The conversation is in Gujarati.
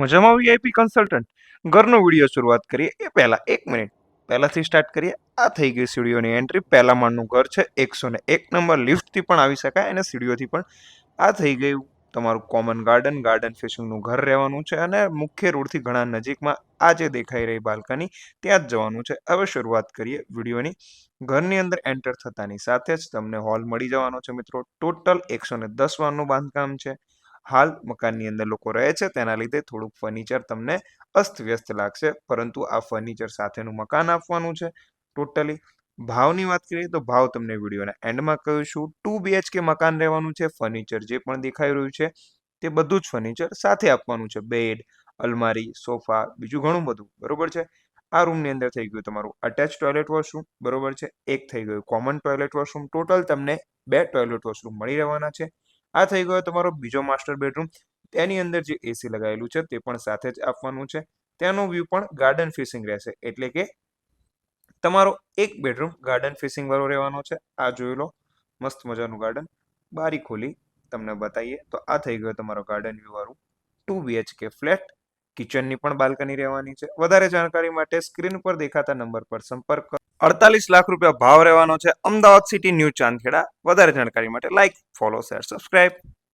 મજામાં વીઆઈપી કન્સલ્ટન્ટ ઘરનો વીડિયો શરૂઆત કરીએ એ પહેલાં એક મિનિટ. પહેલાંથી સ્ટાર્ટ કરીએ. આ થઈ ગઈ સીડીઓની એન્ટ્રી પહેલા માળનું ઘર છે. એકસો ને એક નંબર લિફ્ટથી પણ આવી શકાય. અને સીડીઓથી પણ આ થઈ ગયું તમારું કોમન ગાર્ડન ગાર્ડન ફેસિંગનું ઘર રહેવાનું છે. અને મુખ્ય રોડથી ઘણા નજીકમાં આ જે દેખાઈ રહી બાલ્કની, ત્યાં જ જવાનું છે. હવે શરૂઆત કરીએ વિડીયોની. ઘરની અંદર એન્ટર થતાની સાથે જ તમને હોલ મળી જવાનો છે મિત્રો. ટોટલ એકસો ને દસ વારનું બાંધકામ છે. હાલ મકાનની અંદર લોકો રહે છે, તેના લીધે થોડુંક ફર્નિચર તમને અસ્તવ્યસ્ત લાગશે. પરંતુ આ ફર્નિચર સાથેનું મકાન આપવાનું છે ટોટલી ભાવની વાત કરીએ તો ભાવ તમને વિડીયોના એન્ડમાં કહીશું ટુ બીએચકે મકાન રહેવાનું છે ફર્નિચર જે પણ દેખાઈ રહ્યું છે, તે બધું જ ફર્નિચર સાથે આપવાનું છે. બેડ અલમારી, સોફા, બીજું ઘણું બધું. બરોબર છે? આ રૂમની અંદર થઈ ગયું તમારું અટેચ ટોયલેટ વોશરૂમ બરોબર છે? એક થઈ ગયું કોમન ટોયલેટ વોશરૂમ ટોટલ તમને બે ટોયલેટ વોશરૂમ મળી રહેવાના છે. આ થઈ ગયો તમારો બીજો માસ્ટર બેડરૂમ. તેની અંદર જે એસી લગાવેલું છે તે પણ સાથે જ આપવાનું છે. તેનો વ્યૂ પણ ગાર્ડન ફેસિંગ રહેશે. એટલે કે તમારો એક બેડરૂમ ગાર્ડન ફેસિંગ વાળો રહેવાનો છે. આ જોઈ લો. મસ્ત મજાનું ગાર્ડન બારી ખોલી તમને બતાવીએ તો આ થઈ ગયો તમારો ગાર્ડન વ્યૂ વાળું ટુ બીએચકે ફ્લેટ કિચનની પણ બાલ્કની રહેવાની છે. વધારે જાણકારી માટે સ્ક્રીન પર દેખાતા નંબર પર સંપર્ક અડતાલીસ લાખ રૂપિયા ભાવ રહેવાનો છે. Ahmedabad city new Chandkheda. વધારે જાણકારી માટે લાઇક ફોલો શેર સબસ્ક્રાઇબ